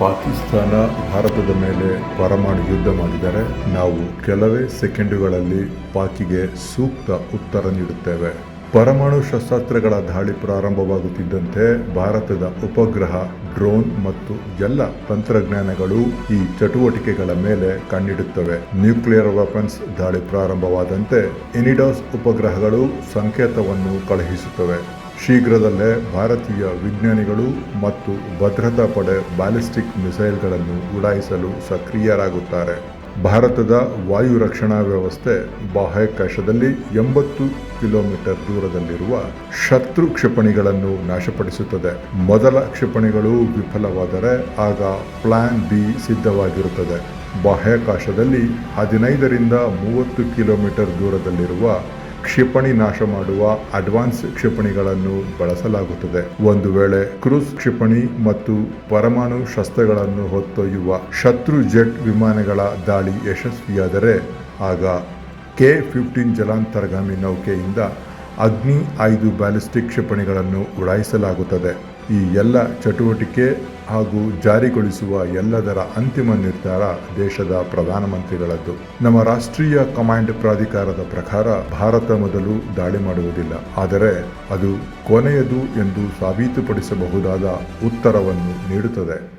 ಪಾಕಿಸ್ತಾನ ಭಾರತದ ಮೇಲೆ ಪರಮಾಣು ಯುದ್ಧ ಮಾಡಿದರೆ ನಾವು ಕೆಲವೇ ಸೆಕೆಂಡುಗಳಲ್ಲಿ ಪಾಕಿಗೆ ಸೂಕ್ತ ಉತ್ತರ ನೀಡುತ್ತೇವೆ. ಪರಮಾಣು ಶಸ್ತ್ರಾಸ್ತ್ರಗಳ ದಾಳಿ ಪ್ರಾರಂಭವಾಗುತ್ತಿದ್ದಂತೆ ಭಾರತದ ಉಪಗ್ರಹ, ಡ್ರೋನ್ ಮತ್ತು ಎಲ್ಲ ತಂತ್ರಜ್ಞಾನಗಳು ಈ ಚಟುವಟಿಕೆಗಳ ಮೇಲೆ ಕಣ್ಣಿಡುತ್ತವೆ. ನ್ಯೂಕ್ಲಿಯರ್ ವೆಪನ್ಸ್ ದಾಳಿ ಪ್ರಾರಂಭವಾದಂತೆ ಎನಿಡಾಸ್ ಉಪಗ್ರಹಗಳು ಸಂಕೇತವನ್ನು ಕಳುಹಿಸುತ್ತವೆ. ಶೀಘ್ರದಲ್ಲೇ ಭಾರತೀಯ ವಿಜ್ಞಾನಿಗಳು ಮತ್ತು ಭದ್ರತಾ ಪಡೆ ಬ್ಯಾಲಿಸ್ಟಿಕ್ ಮಿಸೈಲ್ಗಳನ್ನು ಉಡಾಯಿಸಲು ಸಕ್ರಿಯರಾಗುತ್ತಾರೆ. ಭಾರತದ ವಾಯು ರಕ್ಷಣಾ ವ್ಯವಸ್ಥೆ ಬಾಹ್ಯಾಕಾಶದಲ್ಲಿ ಎಂಬತ್ತು ಕಿಲೋಮೀಟರ್ ದೂರದಲ್ಲಿರುವ ಶತ್ರು ಕ್ಷಿಪಣಿಗಳನ್ನು ನಾಶಪಡಿಸುತ್ತದೆ. ಮೊದಲ ಕ್ಷಿಪಣಿಗಳು ವಿಫಲವಾದರೆ ಆಗ ಪ್ಲಾನ್ ಬಿ ಸಿದ್ಧವಾಗಿರುತ್ತದೆ. ಬಾಹ್ಯಾಕಾಶದಲ್ಲಿ ಹದಿನೈದರಿಂದ ಮೂವತ್ತು ಕಿಲೋಮೀಟರ್ ದೂರದಲ್ಲಿರುವ ಕ್ಷಿಪಣಿ ನಾಶ ಮಾಡುವ ಅಡ್ವಾನ್ಸ್ ಕ್ಷಿಪಣಿಗಳನ್ನು ಬಳಸಲಾಗುತ್ತದೆ. ಒಂದು ವೇಳೆ ಕ್ರೂಸ್ ಕ್ಷಿಪಣಿ ಮತ್ತು ಪರಮಾಣು ಶಸ್ತ್ರಗಳನ್ನು ಹೊತ್ತೊಯ್ಯುವ ಶತ್ರು ಜೆಟ್ ವಿಮಾನಗಳ ದಾಳಿ ಯಶಸ್ವಿಯಾದರೆ, ಆಗ ಕೆ ಫಿಫ್ಟೀನ್ ಜಲಾಂತರ್ಗಾಮಿ ನೌಕೆಯಿಂದ ಅಗ್ನಿ ಐದು ಬ್ಯಾಲಿಸ್ಟಿಕ್ ಕ್ಷಿಪಣಿಗಳನ್ನು ಉಡಾಯಿಸಲಾಗುತ್ತದೆ. ಈ ಎಲ್ಲ ಚಟುವಟಿಕೆ ಹಾಗೂ ಜಾರಿಗೊಳಿಸುವ ಎಲ್ಲದರ ಅಂತಿಮ ನಿರ್ಧಾರ ದೇಶದ ಪ್ರಧಾನಮಂತ್ರಿಗಳದ್ದು. ನಮ್ಮ ರಾಷ್ಟ್ರೀಯ ಕಮಾಂಡ್ ಪ್ರಾಧಿಕಾರದ ಪ್ರಕಾರ ಭಾರತ ಮೊದಲು ದಾಳಿ ಮಾಡುವುದಿಲ್ಲ. ಆದರೆ ಅದು ಕೊನೆಯದು ಎಂದು ಸಾಬೀತುಪಡಿಸಬಹುದಾದ ಉತ್ತರವನ್ನು ನೀಡುತ್ತದೆ.